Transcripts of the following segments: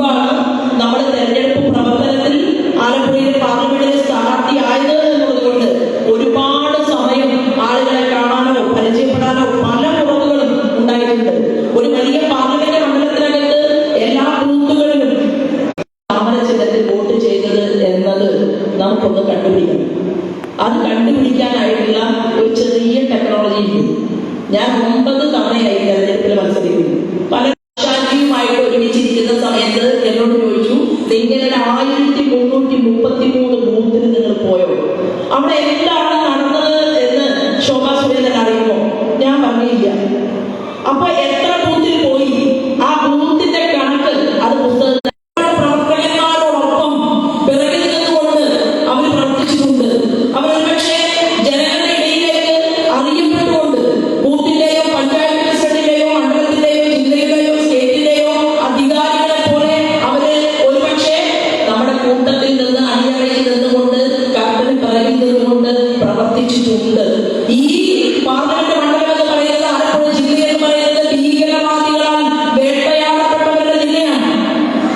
ತುಂಬಾ ചെയ്യുന്ന സമയത്ത് എന്നോട് ചോദിച്ചു ഇങ്ങനെ ആയിരത്തി മുന്നൂറ്റി മുപ്പത്തി മൂന്ന് ബൂത്തിൽ നിങ്ങൾ പോയോ അവിടെ എന്താണ് നടന്നത് എന്ന് ശോഭാ സുരേന്ദ്രൻ അറിയുമോ? ഞാൻ പറഞ്ഞില്ല. അപ്പൊ എത്ര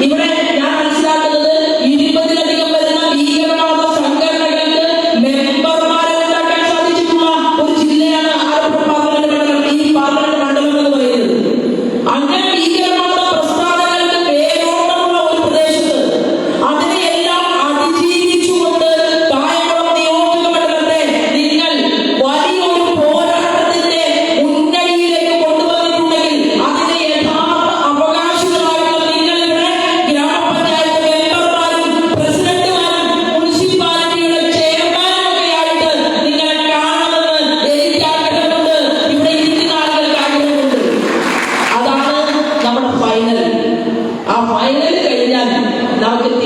Vi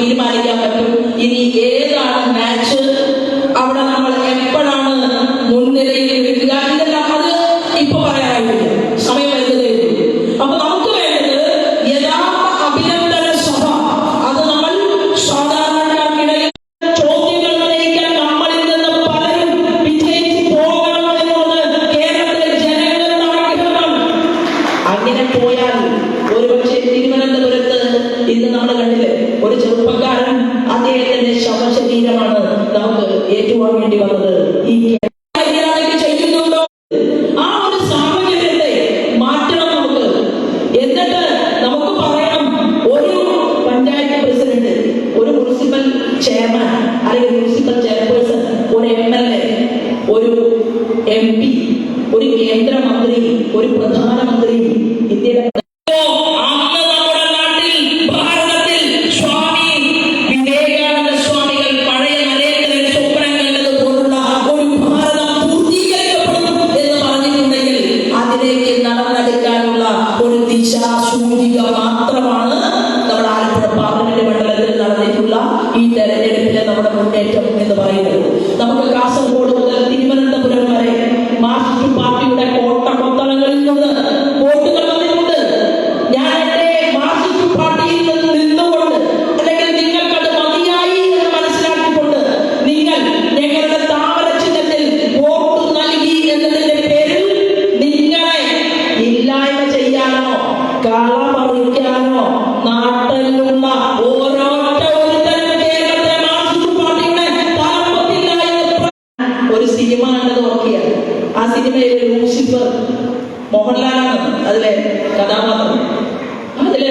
തീരുമാനിക്കാൻ പറ്റും. ഇനി ഏതാണ് മാച്ച് അവിടെ നമ്മൾ അദ്ദേഹത്തിന്റെ ശവശരീരമാണ് നമുക്ക് ഏറ്റുവാങ്ങേണ്ടി വന്നത്. ഈ ഒരു സാഹചര്യത്തെ ഒരു പഞ്ചായത്ത് ഒരു കേന്ദ്രമന്ത്രി ഒരു പ്രധാനമന്ത്രി മുന്നേറ്റം എന്ന് പറയുന്നത്. നമുക്ക് കാസർഗോഡ് സിനിമ കണ്ടത് ഓർക്കുക ആ സിനിമയിലെ ലൂസിഫർ മോഹൻലാലാണ് അതിലെ കഥാപാത്രം. അതിൽ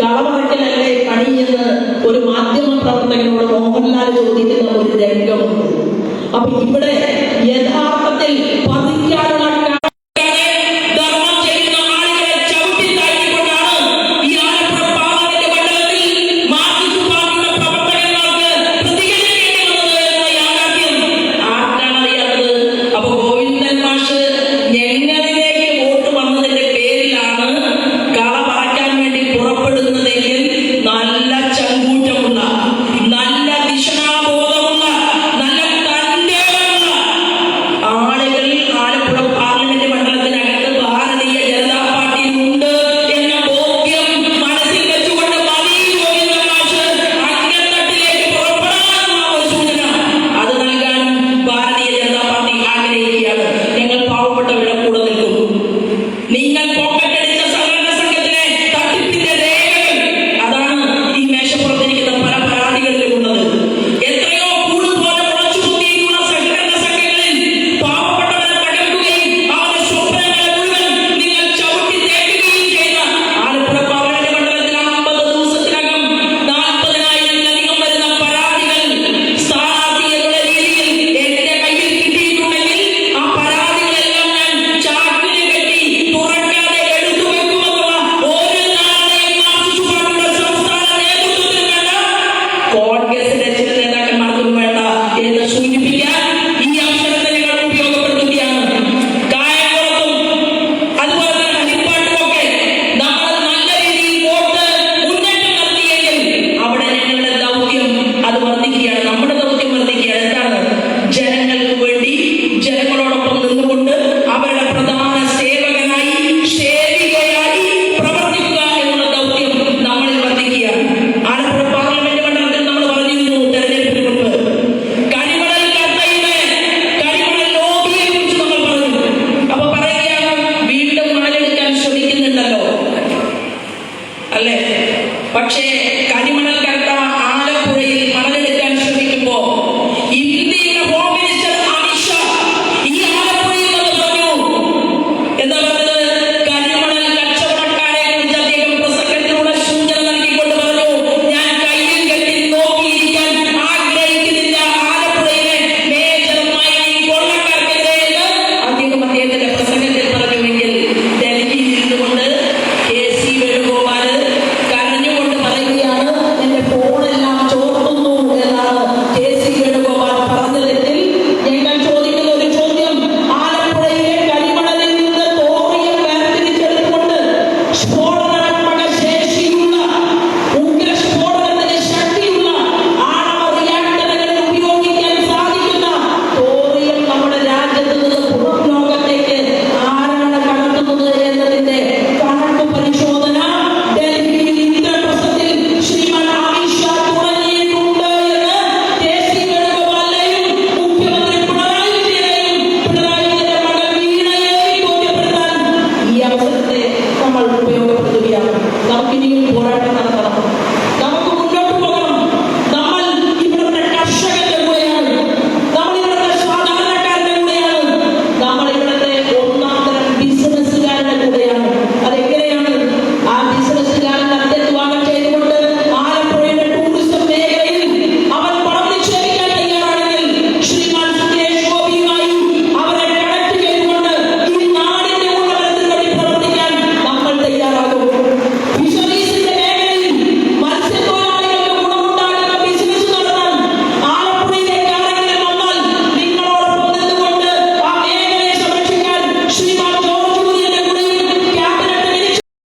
കളമറക്കലല്ലേ പണി എന്ന് ഒരു മാധ്യമ പ്രവർത്തകനോട് മോഹൻലാൽ ചോദിക്കുന്ന ഒരു രംഗമുണ്ട്. അപ്പൊ ഇവിടെ യഥാ